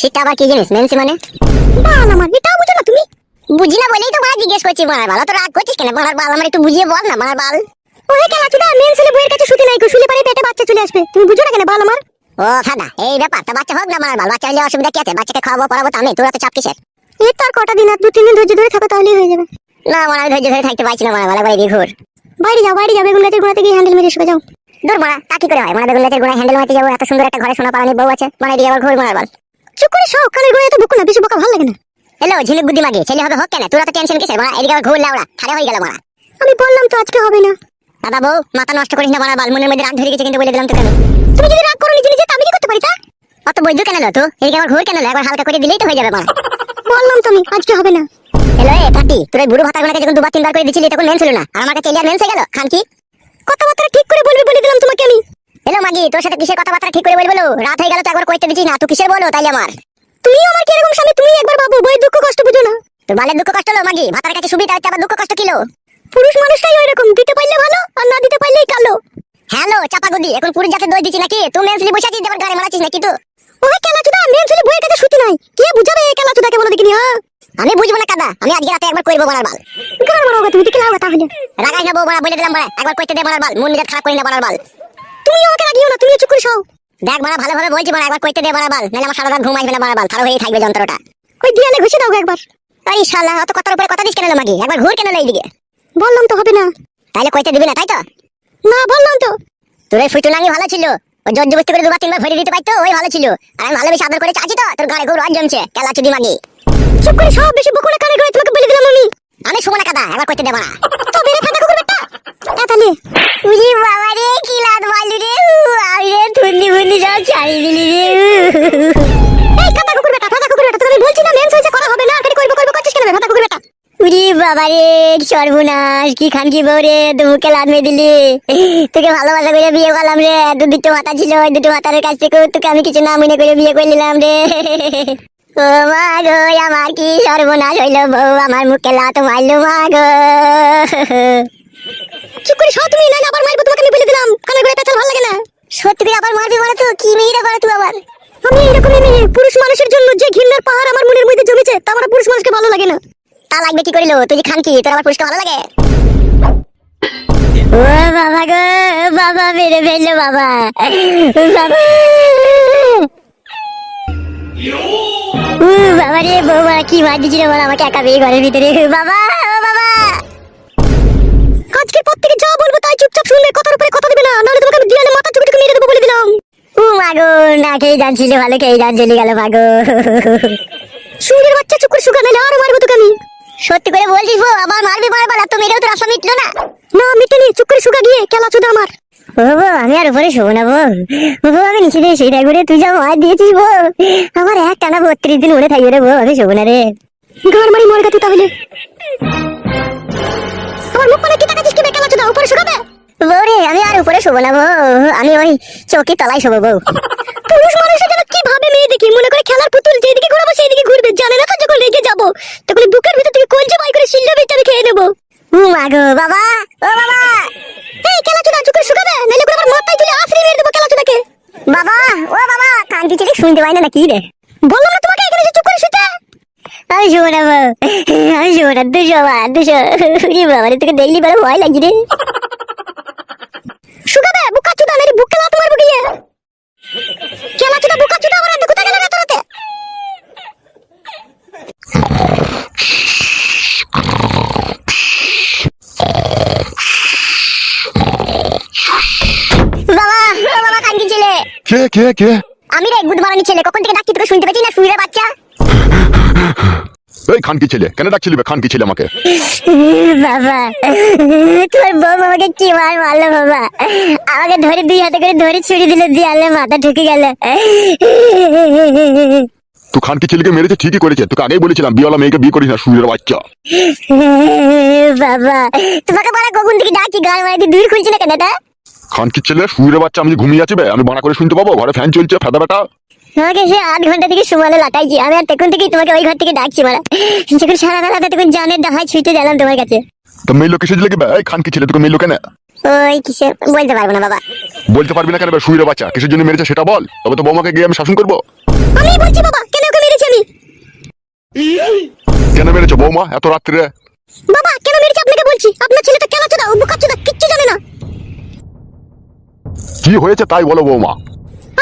সেটা আবার কি জিনিস মেনসি মানে? বাল আমার এটাও বুঝো না তুমি। বুঝি না বলেই তো মারা জিজ্ঞেস করছি বাল তো রাগ করছিস কেন? বাল আমার একটু বুঝিয়ে বল না বাল। কেলা চুদা মেন্স বইয়ের কাছে শুতে নাই গো শুলে পারে পেটে বাচ্চা চলে আসবে। তুমি বুঝো না কেন বাল আমার? ও ফাদা এই ব্যাপার তা বাচ্চা হোক না মারার বাল বাচ্চা হলে অসুবিধা কি আছে? বাচ্চাকে খাওয়াবো পড়াবো তো আমি তোরা তো চাপ কিসের? এই তো আর কটা দিন আর দু তিন দিন ধৈর্য ধরে থাকো তাহলেই হয়ে যাবে। না মারা আমি ধৈর্য ধরে থাকতে পারছি না মারা বালা বাড়ি দিয়ে ঘুর। বাইরে যাও বাইরে যাও বেগুন গাছের গোড়াতে গিয়ে হ্যান্ডেল মেরে শুয়ে যাও। দূর মারা তা কি করে হয়? মানে বেগুন গাছের গোড়ায় হ্যান্ডেল মারতে যাব? এত সুন্দর একটা ঘরে সোনা পালানি বউ আছে। মানে এদিকে আবার ঘুর মারার বাল। চুপ করে সব কানের গোড়ায় তো বুকু না বেশি বকা ভালো লাগে না। হ্যালো ঝিনুক বুদ্ধি মাগে ছেলে হবে হোক কেন? তোরা তো টেনশন কিসের? মারা এদিকে ঘুর লাউড়া ঠাড়া হয়ে গেল মারা আমি বললাম তো আজকে হবে না। দাদা বউ মাথা নষ্ট করিস না মারা বাল মনের মধ্যে রাগ ধরে গেছে কিন্তু বলে দিলাম তোকে আমি। তুমি যদি রাগ করো নিজে নিজে তা আমি কি করতে পারি তা? অত বৈধ কেন তো এদিকে আবার ঘুর কেন লো একবার হালকা করে দিলেই তো হয়ে যাবে মারা বললাম তো আমি আজকে হবে না। হ্যালো এ কাটি তোর বুড়ো ভাতার গোনাকে যখন দুবার তিনবার করে দিছিলি তখন মেন ছিল না। আর আমার কাছে এলিয়ার মেন হয়ে গেল? খান কি? কথাবার্তা ঠিক করে বলবি বলে দিলাম তোমাকে আমি। হ্যালো মাগি তোর সাথে কিসের কথাবার্তা ঠিক করে বলব? রাত হয়ে গেল তো একবার কইতে দিছিস না তুই কিসের বলো তাইলে আমার? তুমিও আমার কীরকম স্বামী তুমি একবার ভাবো বই দুঃখ কষ্ট বুঝো না। তোর বালের দুঃখ কষ্ট হলো মাগি ভাতার কাছে সুবিধা হচ্ছে আবার দুঃখ কষ্ট কিলো পুরুষ মানুষটাই ওই রকম দিতে পারলে ভালো আর না দিতে পারলেই কালো। হ্যালো চাপা গুদি এখন পুরুষ জাতে দই দিচ্ছি নাকি? তুই মেনসলি বসে আছিস দেবার গাড়ি মারাচ্ছিস নাকি তুই? ওই কেলা চুদা মেন ছেলে বইয়ের কাছে শুতি নাই। কে বুঝাবে এই কেলা চুদাকে বলে দেখিনি হ্যাঁ? আমি বুঝব না কাদা আমি আজকে রাতে একবার করব বলার বাল। গান মারো তুমি দিকে লাও তাহলে রাগাই না বউ বলা বলে দিলাম বলা একবার কইতে দে বলার বাল মন মেজাজ খারাপ করি না বলার বাল। তুমি ওকে রাগিও না তুমি চুপ করে সও দেখ বলা ভালোভাবে বলছি বলা একবার কইতে দে বলার বাল নাহলে আমার সারা রাত ঘুম আসবে না বলার বাল খারাপ হয়েই থাকবে যন্ত্রটা। ওই দিয়ালে ঘুষে দাও একবার। এই শালা অত কথার উপরে কথা দিস কেন মাগি? একবার ঘুর কেন এইদিকে। বললাম তো হবে না। তাইলে কইতে দিবি না তাই তো? না বললাম তো। তোর ওই ফুটুনাঙ্গি ভালো ছিল। ও জোর জবস্তি করে দুবার তিনবার ভরে দিতে পারতো ওই ভালো ছিল। আর আমি ভালোবেসে আদর করে চাচ্ছি তো? তোর গাড়ি ঘুর রজ জমছে কেলা চুদি মাগি। চুপ করে সব বেশি বকুড়া কানে করে তোমাকে বলে দিলাম আমি। আমি শুবো না কাদা একবার কইতে দেবো না তো বেরে ফাটা কুকুর বেটা। তাহলে উজি বাবা। এই কাটা কুকুর বেটা ফাটা কুকুর বেটা তোকে আমি বলছি না হয়েছে করা হবে না খালি করব করব করছিস কেন ফাটা কুকুর বেটা উরি বাবা রে সর্বনাশ কি খান কি বউ রে তুই লাদ মেয়ে দিলি। তোকে ভালোবাসা করে বিয়ে করলাম রে দু দুটো মাথা ছিল ওই দুটো মাথার কাছ থেকে তোকে আমি কিছু না মনে করে বিয়ে করে নিলাম রে। ও মা গো আমার কি সর্বনাশ হইল বউ আমার মুখে লাত মারলো মা গো। চুপ করে সব তুমি নাইলে আবার মারবো তোমাকে আমি বলে দিলাম কানে করে পেছাল ভালো লাগে না। সত্যি আবার মারবি তো? কি মেয়েরা করে তুই আবার? আমি এইরকমই মেয়ে, পুরুষ মানুষের জন্য যে ঘৃণার পাহাড় আমার মনের মধ্যে জমেছে, তা আমার পুরুষ মানুষকে ভালো লাগে না। তা লাগবে কি করিল? তুই খান কি তোর আমার পুরস্কার ভালো লাগে? ও বাবা গো, বাবা মেরে ফেলল বাবা। বাবা। বাবা রে বৌমা, কি মার দিছিল বল আমাকে একা বিয়ে ঘরের ভিতরে? বাবা। আজকে পর থেকে যা বলব তাই চুপচাপ শুনবে কথার উপরে কথা দিবে না। নাহলে তোমাকে আমি দিয়ালে মাথা চুপি চুপি মেরে দেবো বলে দিলাম। উ মাগো না খেয়ে জানছিল ভালো খেয়ে জান চলে গেল মাগো সুরের বাচ্চা চুপ করে শুকা নাইলে আরও মারবো তোকে আমি। সত্যি করে বলছিস বউ আবার মারবি মারবার আর তো মেরেও তোর আশা মিটলো না। না মিটেনি চুপ করে শুকা গিয়ে কেলা চুদা আমার। ও আমি আর উপরে শোবো না বউ। ও আমি নিচে দিয়ে সেইটা করে তুই যা মার দিয়েছিস বউ। আমার এক টানা বত্রিশ দিন উড়ে থাকবে রে বউ আমি শোবো না রে। গাড় মারি মরে তুই তাহলে। আমার মুখ মানে কি তাকাচ্ছিস কি বে কেলা চুদা উপরে শুকাবে বউ আমি আর উপরে শোবো না বউ। আমি ওই চৌকি তলায় শোবো বউ। পুরুষ মানুষের যেন কি ভাবে মেয়ে দেখি? মনে করে খেলার পুতুল যেদিকে ঘুরাবো সেই দিকে ঘুরবে। জানে না তো যখন রেগে যাব। তখন বুকের ভিতর থেকে কলজে বাই করে শিল্লা আমি খেয়ে নেব। মাগো বাবা! ও বাবা! এই খেলা চুদা চুপ করে শুকাবে? নাইলে করে আমার মাথায় তুলে আছড়ে মেরে দেবো খেলা চুদাকে বাবা ও বাবা! কান্তি চিলি শুনতে পাই না নাকি রে? বললাম না তোমাকে এখানে এসে চুপ করে শুতে আমি শোবো না বউ আমি শোবো না দুশো বা দুশো বাবা তোকে দেখলি বড় ভয় লাগছে রে শুকাবে বুকা চুদা নাইলে বুকে লাত মারবো গিয়ে চুদা বুকা চুদা আমার বাবা বাবা কান্তি ছেলে কে কে কে আমি রে গুদ মারানি ছেলে কখন থেকে ডাকছি তোকে শুনতে পাচ্ছি না? শুয়ে বাচ্চা। এই খানকি ছেলে? কেন ডাকছিলি বে? খানকি ছেলে আমাকে? বাবা তোর বউ আমাকে কি মার মারলো বাবা? আমাকে ধরে দুই হাতে করে ধরে ছুরি দিলে দিয়ালে মাথা ঢুকে গেল। তুই খানকি ছেলেকে মেরেছে? ঠিকই করেছে। তোকে আগেই বলেছিলাম বিয়েওয়ালা মেয়েকে বিয়ে করিস না সুরের বাচ্চা। বাবা তোমাকে বড় কখন থেকে ডাকি গান মারাতে দূর খুলছি না কেন এটা? খানকি ছেলে? সুরের বাচ্চা আমি ঘুমিয়ে আছি বে আমি বানা করে শুনতে পাবো? ঘরে ফ্যান চলছে ফেদা বেটা। তোমাকে সে আট ঘণ্টা থেকে সুমালে লাটাইছি। আমি আর তখন থেকেই তোমাকে ওই ঘর থেকে ডাকছি মারা। যখন সারা বেলাটা তখন জানের ডাহাই ছুটে গেলাম তোমার কাছে। তো মেয়ে লোক কিসে লেগে বে? এই খানকি ছেলে তোকে মেয়ে লোক কেন ওই কিসে? বলতে পারব না বাবা। বলতে পারবি না কেন সুরের বাচ্চা কিসের জন্য মেরেছে সেটা বল। তবে তো বৌমাকে গিয়ে আমি শাসন করব। আমি বলছি বাবা কেন ওকে মেরেছি আমি? কেন মেরেছো বৌমা এত রাত্রে? বাবা কেন মেরেছি আপনাকে বলছি? আপনার ছেলেটা কেন চোদা ও বোকা চোদা কিচ্ছু জানে না। কি হয়েছে তাই বলো বৌমা।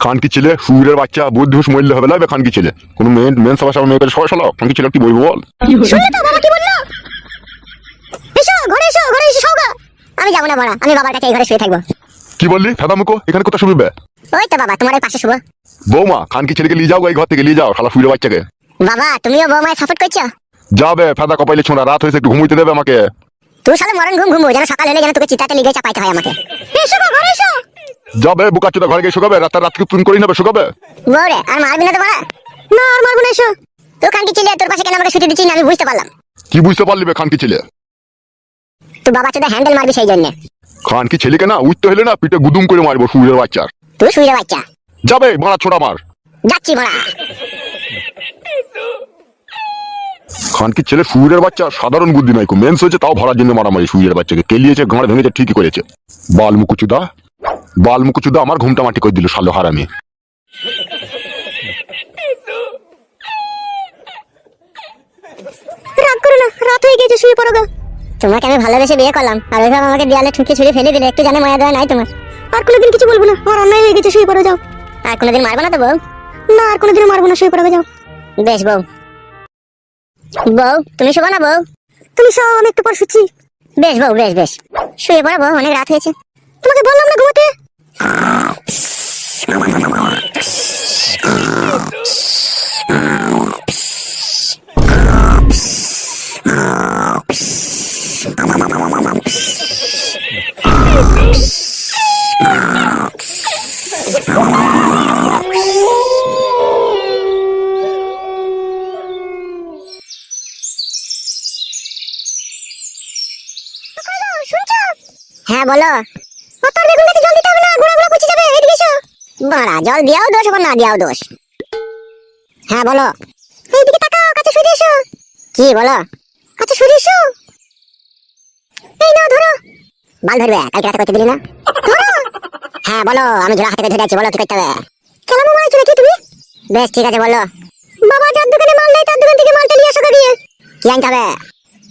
খানকি ছেলে সুরের বাচ্চা বুদ্ধি মরলে হবে লাগবে খানকি ছেলে। কোন মেন মেন সবার সামনে মেয়ে সবাই শালো খানকি ছেলে কি বলব বল? শুনলে তো বাবা কি বলল? এসো ঘরে এসো ঘরে এসে শোগা আমি যাব না বড়া আমি বাবার কাছে এই ঘরে শুয়ে থাকব। কি বললি? মুখো এখানে শুনবে ওই তো বাবা তোমার পাশে শুভ বৌমা খানকি ছেলেকে নিয়ে যাও এই ঘর থেকে নিয়ে যাও শালা সুরের বাচ্চাকে। বাবা তুমিও বৌমায় সাপোর্ট করছ? যাবে ফেদা কপাইলে ছোঁড়া রাত হয়েছে একটু ঘুমোইতে দেবে আমাকে। তুই সালে মরণ ঘুম ঘুমবো যেন সকাল হলে যেন তোকে চিতাতে লিগে চাপাইতে হয় আমাকে। এসো ঘরে এসো। যাবে বুকা চোদা ঘরে গিয়ে শুকাবে রাত রাত তুমি করে নেবে শুকাবে? বৌরে আর মারবি না তো মারা না আর মারবো না এসো। তুই কানকি ছিলে তোর পাশে কেন আমাকে ছুটি দিচ্ছিস না আমি বুঝতে পারলাম। কি বুঝতে পারলি বে খানকি ছেলে তুই বাবা চোদা হ্যান্ডেল মারবি সেই জন্য। খানকি ছেলেকে না উঠতে হলে না পিঠে গুদুম করে মারবো সুরের বাচ্চার তুই শুয়ে বাচ্চা। যাবে মারা ছোড়া মার। যাচ্ছি মারা খানকি ছেলে সুরের বাচ্চা সাধারণ বুদ্ধি নাই মেন্স হয়েছে তাও ভরার জন্য মারামারি সুরের বাচ্চাকে। কেলিয়েছে গাঁড় ভেঙেছে ঠিকই করেছে। বাল মুকুচুদা বাল মুকুচুদা আমার ঘুমটা মাটি করে দিল সালো হারামি। রাগ করো না রাত হয়ে গেছে শুয়ে পড়ো গা। তোমাকে আমি ভালোবেসে বিয়ে করলাম আর ওইভাবে আমাকে দেয়ালে ঠুকে ছুড়ে ফেলে দিলে একটু জানে মায়া দেওয়া নাই তোমার। আর কোনোদিন কিছু বলব না আমার অন্যায় হয়ে গেছে শুয়ে পড়ো যাও। আর কোনোদিন মারবো না তো বউ? না আর কোনোদিনও মারবো না শুয়ে পড়ো যাও। বেশ বউ। বউ তুমি শোবো না বউ? তুমি সব আমি একটু পর শুচ্ছি। বেশ বউ বেশ বেশ। শুয়ে পড়ো বউ অনেক রাত হয়েছে। তোমাকে বললাম না ঘুমাতে? হ্যাঁ বলো। ও বেগুন গাছে জল দিতে হবে না ঘোড়া ঘোড়া পচে যাবে এদিকে এসো বাড়া জল দিয়াও দোষ আবার না দিয়াও দোষ। হ্যাঁ বলো। এইদিকে তাকাও, কাছে সরে এসো। কি, বলো? কাছে সরে এসো। এই ধরো। ধরবে, কালকে রাতে দিলি না? হ্যাঁ বলো, আমি জোড়া হাতে ধরে আছি, বলো, কি করতে হবে? চলে কি তুমি? বেশ, ঠিক আছে, বলো। বাবা, যার দোকানে মাল নেই, তার দোকান থেকে মালটা নিয়ে আসো গাড়িয়ে কি আনতে হবে?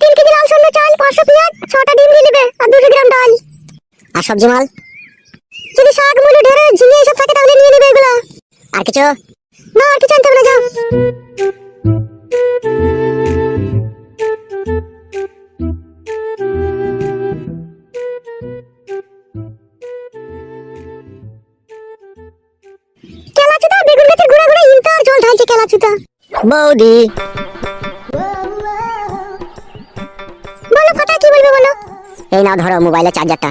তিন কেজি লাল সন্ধ্যা চাল, পাঁচশো পেঁয়াজ, ছটা ডিম দিয়ে নেবে, আর দুশো গ্রাম ডাল। আর সবজি মাল? যদি শাক মুলো ঢেঁড়স ঝিঙে এসব থাকে তাহলে নিয়ে নেবে এগুলো। আর কিছু? না আর কিছু আনতে হবে না যাও। কেলাচুদা বেগুন গাছের গোড়া গোড়া ইনতা আর জল ঢালছে কেলাচুদা। বৌদি। বলো ফাটা কি বলবে বলো? এই নাও ধরো মোবাইলের চার্জারটা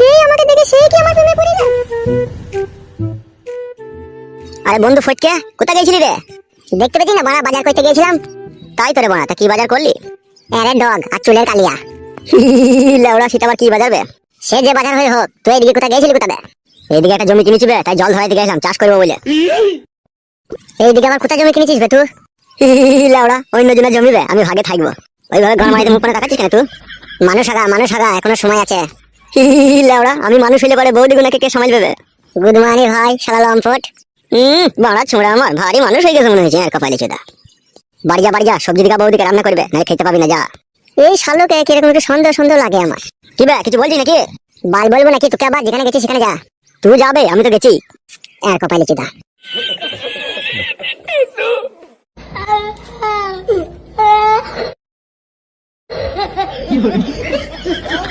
যেই আমাকে দেখে সেই কি আমার প্রেমে পড়ে আরে বন্ধু ফটকে গেছিলি রে? দেখতে না, বাড়া বাজার করতে গেছিলাম তাই তোরে বাড়া তা কি বাজার করলি? আরে ডগ, আর চুলের কালিয়া। লেওড়া, সেটা আবার কি বাজার বে সে যে বাজার হয়ে হোক, তুই এদিকে গেছিলি এইদিকে একটা জমি কিনেছি তাই জল ধরাইতে গেছিলাম চাষ করব বলে। এইদিকে আবার কোথায় জমি কিনেছিস বে তুই? লেওড়া, অন্য জনের জমি বে, আমি ভাগে থাকব। ওইভাবে গান মারিতে মুখ করে কেন তুই? মানুষ আগা মানুষ আগা, এখনও সময় আছে। লেওড়া আমি মানুষ হইলে পরে বৌদি গুনাকে কে সামাল দেবে? গুড মর্নিং ভাই শালা লম্পট। হুম বাড়া ছোড়া আমার ভারী মানুষ হয়ে গেছে মনে হয়েছে আর কপালে চোদা। বাড়ি যা বাড়ি যা সবজি দিকা বৌদিকে রান্না করবে না খেতে পাবি না যা। এই শালোকে কীরকম একটু সন্দেহ সন্দেহ লাগে আমার। কি বে কিছু বলছি নাকি? বাল বলব নাকি তোকে আবার যেখানে গেছিস সেখানে যা। তুই যাবে আমি তো গেছি। আর কপালে চোদা। ah.